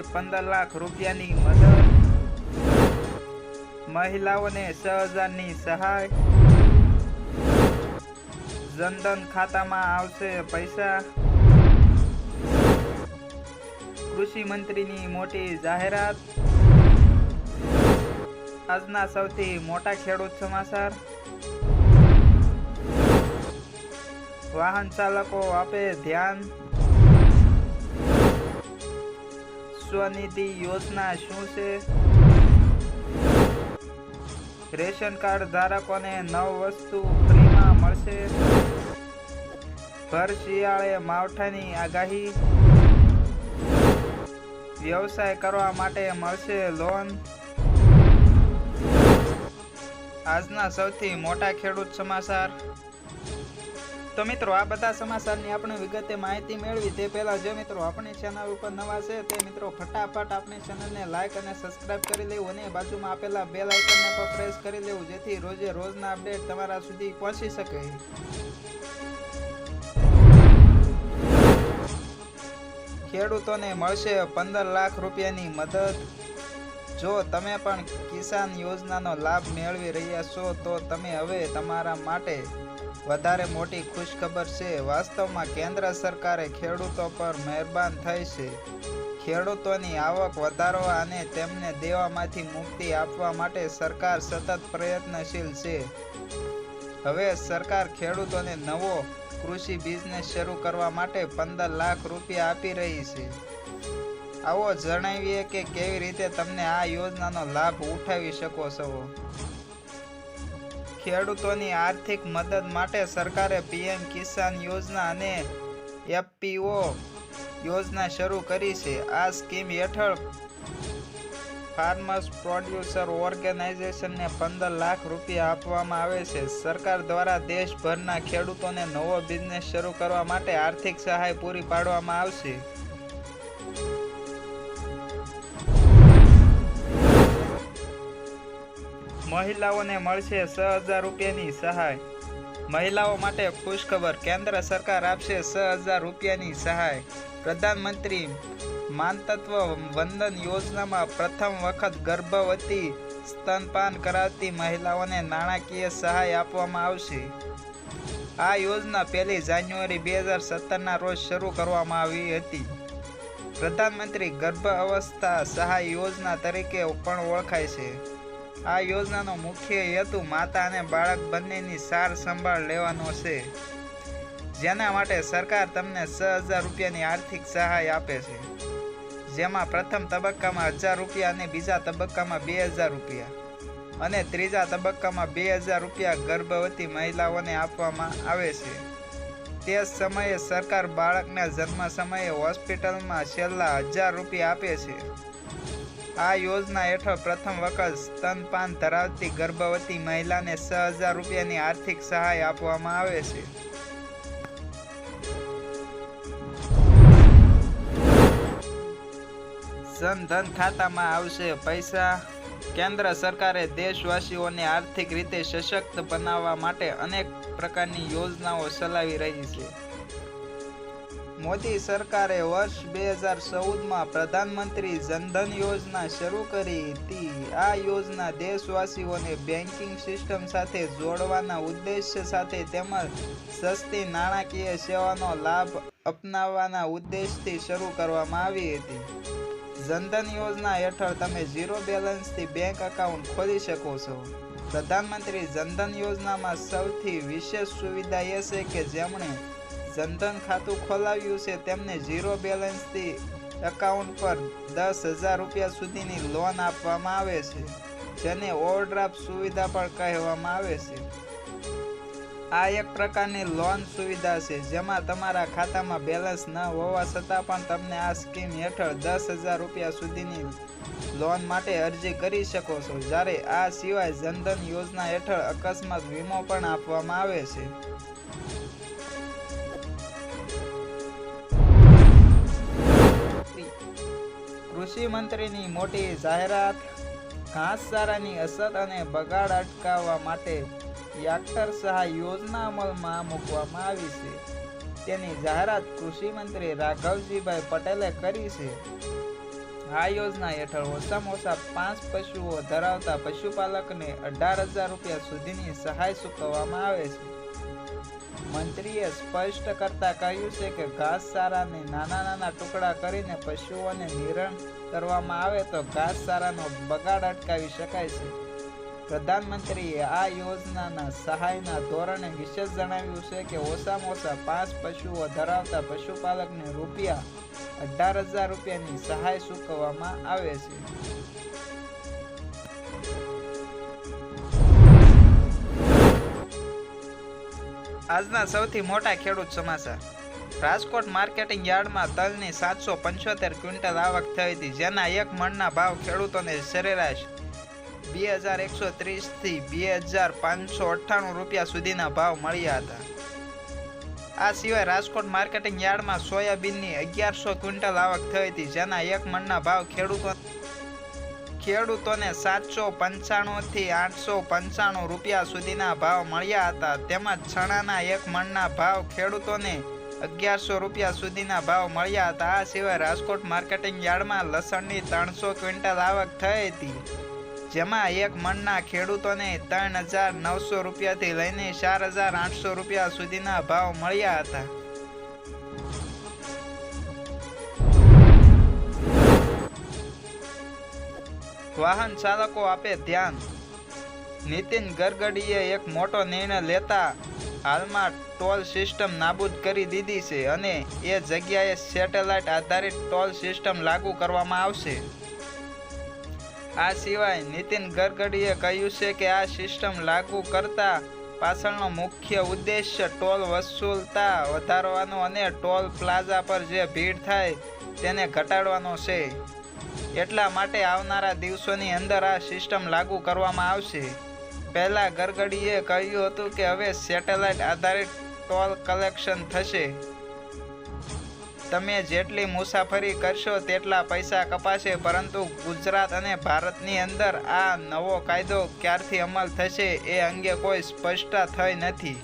પંદર લાખ રૂપિયાની મદદ. મહિલાઓને છ હજારની સહાય. જનધન ખાતામાં આવશે પૈસા. કૃષિ મંત્રીની મોટી જાહેરાત. આજના સૌથી મોટા ખેડૂત સમાચાર. વાહન ચાલકો આપે ધ્યાન. સ્વનિધિ યોજના શું છે? રેશન કાર્ડ ધારકોને નવ વસ્તુ ફ્રીમાં મળશે. ભર શિયાળે માવઠાની આગાહી. વ્યવસાય કરવા માટે મળશે લોન. આજના સૌથી મોટા ખેડૂત સમાચાર. તો મિત્રો, આ બધા સમાચારની આપણે વિગતે માહિતી મેળવી. તે પહેલાં જો મિત્રો, આપણી ચેનલ ઉપર નવા છે, તે મિત્રો ફટાફટ આપણી ચેનલને લાઇક અને સબસ્ક્રાઇબ કરી લેવું અને બાજુમાં આપેલા બે લાઇકનને પણ પ્રેસ કરી લેવું, જેથી રોજે રોજના અપડેટ તમારા સુધી પહોંચી શકે. ખેડૂતોને મળશે પંદર લાખ રૂપિયાની મદદ. જો તમે પણ કિસાન યોજનાનો લાભ મેળવી રહ્યા છો, તો તમે હવે તમારા માટે વધારે મોટી ખુશખબર છે. વાસ્તવમાં કેન્દ્ર સરકારે ખેડૂતો પર મહેરબાન થઈ છે. ખેડૂતોની આવક વધારવા અને તેમને દેવામાંથી મુક્તિ આપવા માટે સરકાર સતત પ્રયત્નશીલ છે. હવે સરકાર ખેડૂતોને નવો કૃષિ બિઝનેસ શરૂ કરવા માટે પંદર લાખ રૂપિયા આપી રહી છે. આવો જણાવીએ કે કેવી રીતે તમને આ યોજનાનો લાભ ઉઠાવી શકો છો? ખેડૂતોની આર્થિક મદદ માટે સરકારે પીએમ કિસાન યોજના અને એફપીઓ યોજના શરૂ કરી છે. આ સ્કીમ હેઠળ ફાર્મર્સ પ્રોડ્યુસર ઓર્ગેનાઇઝેશનને પંદર લાખ રૂપિયા આપવામાં આવે છે. સરકાર દ્વારા દેશભરના ખેડૂતોને નવો બિઝનેસ શરૂ કરવા માટે આર્થિક સહાય પૂરી પાડવામાં આવશે. મહિલાઓને મળશે છ હજાર રૂપિયાની સહાય. મહિલાઓ માટે ખુશખબર, કેન્દ્ર સરકાર આપશે છ હજાર રૂપિયાની સહાય. પ્રધાનમંત્રી માનતત્વ વંદન યોજનામાં પ્રથમ વખત ગર્ભવતી સ્તનપાન કરાવતી મહિલાઓને નાણાકીય સહાય આપવામાં આવશે. આ યોજના પહેલી જાન્યુઆરી બે હજાર સત્તરના રોજ શરૂ કરવામાં આવી હતી. પ્રધાનમંત્રી ગર્ભ અવસ્થા સહાય યોજના તરીકે પણ ઓળખાય છે. આ યોજનાનો મુખ્ય હેતુ માતા અને બાળક બંનેની સાર સંભાળ લેવાનો છે, જેના માટે સરકાર તમને છ હજાર રૂપિયાની આર્થિક સહાય આપે છે. જેમાં પ્રથમ તબક્કામાં હજાર રૂપિયા અને બીજા તબક્કામાં બે હજાર રૂપિયા અને ત્રીજા તબક્કામાં બે હજાર રૂપિયા ગર્ભવતી મહિલાઓને આપવામાં આવે છે. તે સમયે સરકાર બાળકના જન્મ સમયે હોસ્પિટલમાં છેલ્લા હજાર રૂપિયા આપે છે. આ યોજના હેઠળ પ્રથમ વખત સ્તનપાન ધરાવતી ગર્ભવતી મહિલાને છ હજાર રૂપિયાની આર્થિક સહાય આપવામાં આવે છે. જનધન ખાતામાં આવશે પૈસા. કેન્દ્ર સરકારે દેશવાસીઓને આર્થિક રીતે સશક્ત બનાવવા માટે અનેક પ્રકારની યોજનાઓ ચલાવી રહી છે. મોદી સરકારે વર્ષ બે હજાર ચૌદમાં પ્રધાનમંત્રી જનધન યોજના શરૂ કરી હતી. આ યોજના દેશવાસીઓને બેન્કિંગ સિસ્ટમ સાથે જોડવાના ઉદ્દેશ્ય સાથે તેમજ સસ્તી નાણાકીય સેવાનો લાભ અપનાવવાના ઉદ્દેશથી શરૂ કરવામાં આવી હતી. જનધન યોજના હેઠળ તમે ઝીરો બેલેન્સથી બેંક એકાઉન્ટ ખોલી શકો છો. પ્રધાનમંત્રી જનધન યોજનામાં સૌથી વિશેષ સુવિધા એ છે કે જેમણે જનધન ખાતું ખોલાવ્યું છે, તેમને ઝીરો બેલેન્સથી એકાઉન્ટ પર દસ હજાર રૂપિયા સુધીની લોન આપવામાં આવે છે, જેને ઓવરડ્રાફ્ટ સુવિધા પણ કહેવામાં આવે છે. આ એક પ્રકારની લોન સુવિધા છે, જેમાં તમારા ખાતામાં બેલેન્સ ન હોવા છતાં પણ તમને આ સ્કીમ હેઠળ દસ હજાર રૂપિયા સુધીની લોન માટે અરજી કરી શકો છો, જ્યારે આ સિવાય જનધન યોજના હેઠળ અકસ્માત વીમો પણ આપવામાં આવે છે. કૃષિ મંત્રીની મોટી જાહેરાત ઘાસચારાની અસર અને બગાડ અટકાવવા માટે યાક્ટર સહાય યોજના અમલમાં મૂકવામાં આવી છે. તેની જાહેરાત કૃષિ મંત્રી રાઘવજીભાઈ પટેલે કરી છે. આ યોજના હેઠળ ઓછામાં ઓછા પાંચ પશુઓ ધરાવતા પશુપાલકને અઢાર હજાર રૂપિયા સુધીની સહાય ચૂકવવામાં આવે છે. મંત્રીએ સ્પષ્ટ કરતા કહ્યું છે કે ઘાસચારાને નાના નાના ટુકડા કરીને પશુઓને નિરણ કરવામાં આવે તો ઘાસચારાનો બગાડ અટકાવી શકાય છે. પ્રધાનમંત્રીએ આ યોજનાના સહાયના ધોરણે વિશેષ જણાવ્યું છે કે ઓછામાં ઓછા પાંચ પશુઓ ધરાવતા પશુપાલકને રૂપિયા અઢાર હજાર રૂપિયાની સહાય ચૂકવવામાં આવે છે. આજના સૌથી મોટા ખેડૂત સમાચાર. રાજકોટ માર્કેટિંગ યાર્ડમાં તલની સાતસો પંચોતેર ક્વિન્ટલ આવક થઈ હતી, જેના એક મણના ભાવ ખેડૂતોને સરેરાશ બે હજાર એકસો ત્રીસથી બે હજાર પાંચસો અઠ્ઠાણું રૂપિયા સુધીના ભાવ મળ્યા હતા. આ સિવાય રાજકોટ માર્કેટિંગ યાર્ડમાં સોયાબીનની અગિયારસો ક્વિન્ટલ આવક થઈ હતી, જેના એક મણના ભાવ ખેડૂતો ખેડૂતોને સાતસો પંચાણુંથી આઠસો પંચાણું રૂપિયા સુધીના ભાવ મળ્યા હતા. તેમજ ચણાના એક મણના ભાવ ખેડૂતોને અગિયારસો રૂપિયા સુધીના ભાવ મળ્યા હતા. આ સિવાય રાજકોટ માર્કેટિંગ યાર્ડમાં લસણની ત્રણસો ક્વિન્ટલ આવક થઈ હતી. જેમાં એક મણના ખેડૂતોને ત્રણ હજાર નવસો રૂપિયાથી લઈને ચાર હજાર આઠસો રૂપિયા સુધીના ભાવ મળ્યા હતા. વાહન ચાલકો આપે ધ્યાન. નીતિન ગરગડીએ એક મોટો નિર્ણય લેતા હાલમાં ટોલ સિસ્ટમ નાબૂદ કરી દીધી છે અને એ જગ્યાએ સેટેલાઇટ આધારિત ટોલ સિસ્ટમ લાગુ કરવામાં આવશે. આ સિવાય નીતિન ગરગડીએ કહ્યું છે કે આ સિસ્ટમ લાગુ કરતા પાછળનો મુખ્ય ઉદ્દેશ્ય ટોલ વસૂલતા વધારવાનો અને ટોલ પ્લાઝા પર જે ભીડ થાય તેને ઘટાડવાનો છે. એટલા માટે આવનારા દિવસોની અંદર આ સિસ્ટમ લાગુ કરવામાં આવશે. પહેલાં ગરગડીએ કહ્યું હતું કે હવે સેટેલાઇટ આધારિત ટોલ કલેક્શન થશે. તમે જેટલી મુસાફરી કરશો તેટલા પૈસા કપાશે, પરંતુ ગુજરાત અને ભારતની અંદર આ નવો કાયદો ક્યારથી અમલ થશે એ અંગે કોઈ સ્પષ્ટતા થઈ નથી.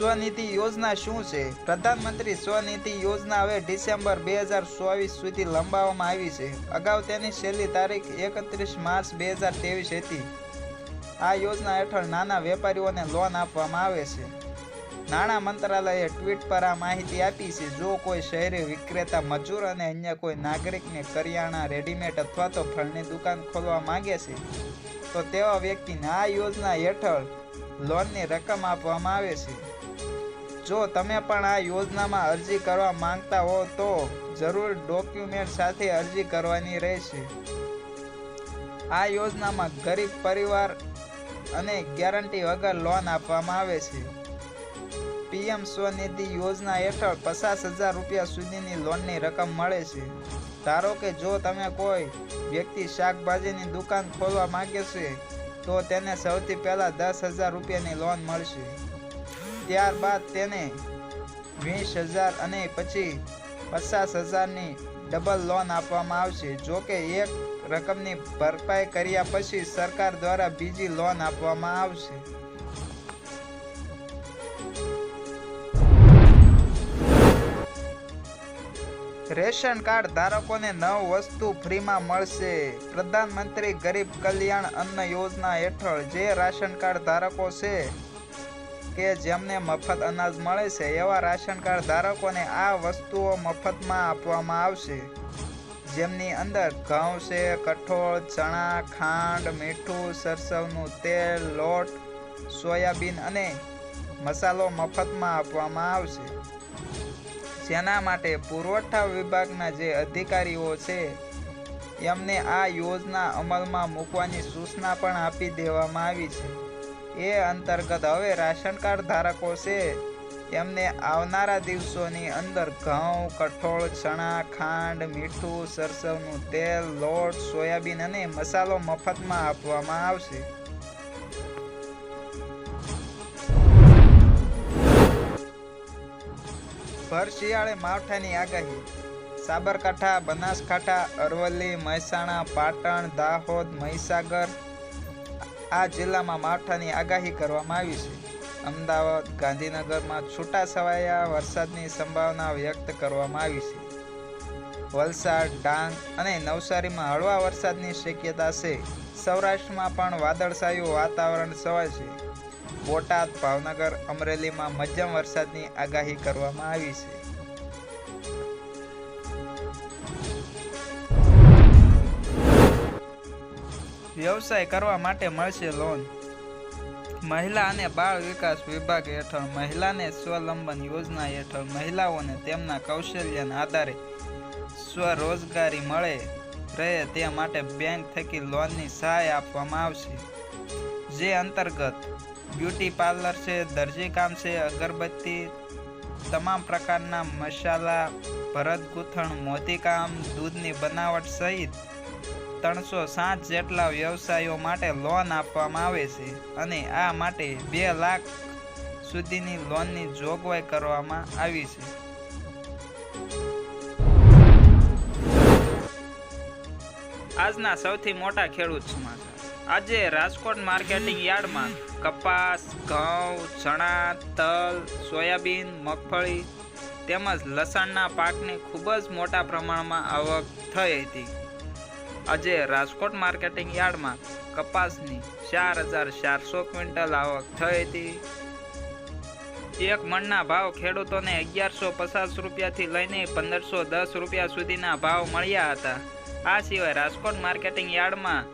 સ્વનિધિ યોજના શું છે? પ્રધાનમંત્રી સ્વનિધિ યોજના હવે ડિસેમ્બર બે હજાર ચોવીસ સુધી લંબાવવામાં આવી છે. અગાઉ તેની છેલ્લી તારીખ એકત્રીસ માર્ચ બે હજાર ત્રેવીસ હતી. આ યોજના હેઠળ નાના વેપારીઓને લોન આપવામાં આવે છે. નાણાં મંત્રાલયે ટ્વીટ પર આ માહિતી આપી છે, જો કોઈ શહેરી વિક્રેતા, મજૂર અને અન્ય કોઈ નાગરિકને કરિયાણા, રેડીમેડ અથવા તો ફળની દુકાન ખોલવા માંગે છે, તો તેવા વ્યક્તિને આ યોજના હેઠળ લોનની રકમ આપવામાં આવે છે. જો તમે પણ આ યોજનામાં અરજી કરવા માંગતા હો, તો જરૂર ડોક્યુમેન્ટ સાથે અરજી કરવાની રહેશે. આ યોજનામાં ગરીબ પરિવાર અને ગેરંટી વગર લોન આપવામાં આવે છે. પીએમ સ્વનિધિ યોજના હેઠળ પચાસ હજાર રૂપિયા સુધીની લોનની રકમ મળે છે. ધારો કે જો તમે કોઈ વ્યક્તિ શાકભાજીની દુકાન ખોલવા માંગે છે, તો તેને સૌથી પહેલાં દસ હજાર રૂપિયાની લોન મળશે. ત્યારબાદ તેને વીસ હજાર અને પછી પચાસ હજારની ડબલ લોન આપવામાં આવશે. જો કે એક રકમની ભરપાઈ કર્યા પછી સરકાર દ્વારા બીજી લોન આપવામાં આવશે. રેશન કાર્ડ ધારકોને નવ વસ્તુ ફ્રીમાં મળશે. પ્રધાનમંત્રી ગરીબ કલ્યાણ અન્ન યોજના હેઠળ જે રાશન કાર્ડ ધારકો છે કે જેમને મફત અનાજ મળે છે એવા રાશન કાર્ડ ધારકોને આ વસ્તુઓ મફતમાં આપવામાં આવશે. જેમની અંદર ઘઉં છે, કઠોળ, ચણા, ખાંડ, મીઠું, સરસવનું તેલ, લોટ, સોયાબીન અને મસાલો મફતમાં આપવામાં આવશે. જેના માટે પુરવઠા વિભાગના જે અધિકારીઓ છે, એમને આ યોજના અમલમાં મૂકવાની સૂચના પણ આપી દેવામાં આવી છે. એ અંતર્ગત હવે રાશન કાર્ડ ધારકો છે એમને આવનારા દિવસોની અંદર ઘઉં, કઠોળ, ચણા, ખાંડ, મીઠું, સરસવનું તેલ, લોટ, સોયાબીન અને મસાલો મફતમાં આપવામાં આવશે. ભર શિયાળે માવઠાની આગાહી, સાબરકાંઠા, બનાસકાંઠા, અરવલ્લી, મહેસાણા, પાટણ, દાહોદ, મહીસાગર આ જિલ્લામાં માવઠાની આગાહી કરવામાં આવી છે. અમદાવાદ, ગાંધીનગરમાં છૂટાછવાયા વરસાદની સંભાવના વ્યક્ત કરવામાં આવી છે. વલસાડ, ડાંગ અને નવસારીમાં હળવા વરસાદની શક્યતા છે. સૌરાષ્ટ્રમાં પણ વાદળછાયું વાતાવરણ છવાય છે. બોટાદ, ભાવનગર, અમરેલીમાં મધ્યમ વરસાદની આગાહી કરવામાં આવી છે. વ્યવસાય કરવા માટે મળશે લોન મહિલા અને બાળ વિકાસ વિભાગ હેઠળ મહિલાને સ્વલંબન યોજના હેઠળ મહિલાઓને તેમના કૌશલ્યના આધારે સ્વરોજગારી મળે, રહે તે માટે બેંક થકી લોનની સહાય આપવામાં આવશે. જે અંતર્ગત બ્યુટી પાર્લર છે દરજીકામ છે, અગરબત્તી, તમામ પ્રકારના મસાલા ભરત ગૂંથણ મોતીકામ, દૂધની બનાવટ સહિત ત્રણસો સાત જેટલા વ્યવસાયો માટે લોન આપવામાં આવે છે અને આ માટે બે લાખ સુધીની લોનની જોગવાઈ કરવામાં આવી છે. આજના સૌથી મોટા ખેડૂત સમાચાર. આજે રાજકોટ માર્કેટિંગ યાર્ડમાં કપાસ, ઘઉં, ચણા, તલ, સોયાબીન, મગફળી તેમજ લસણના પાકની ખૂબ જ મોટા પ્રમાણમાં આવક થઈ હતી. આજે રાજકોટ માર્કેટિંગ યાર્ડમાં કપાસની ચાર હજાર ચારસો ક્વિન્ટલ આવક થઈ હતી. એક મણના ભાવ ખેડૂતોને અગિયારસો પચાસ રૂપિયાથી લઈને પંદરસો દસ રૂપિયા સુધીના ભાવ મળ્યા હતા. આ સિવાય રાજકોટ માર્કેટિંગ યાર્ડમાં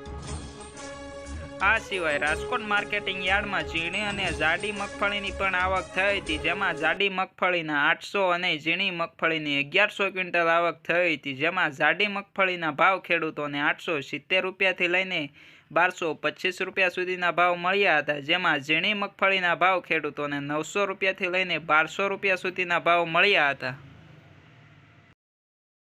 આ સિવાય રાજકોટ માર્કેટિંગ યાર્ડમાં ઝીણી અને જાડી મગફળીની પણ આવક થઈ હતી. જેમાં જાડી મગફળીના આઠસો અને ઝીણી મગફળીની અગિયારસો ક્વિન્ટલ આવક થઈ હતી. જેમાં જાડી મગફળીના ભાવ ખેડૂતોને આઠસો સિત્તેર રૂપિયાથી લઈને બારસો પચીસ રૂપિયા સુધીના ભાવ મળ્યા હતા. જેમાં ઝીણી મગફળીના ભાવ ખેડૂતોને નવસો રૂપિયાથી લઈને બારસો રૂપિયા સુધીના ભાવ મળ્યા હતા.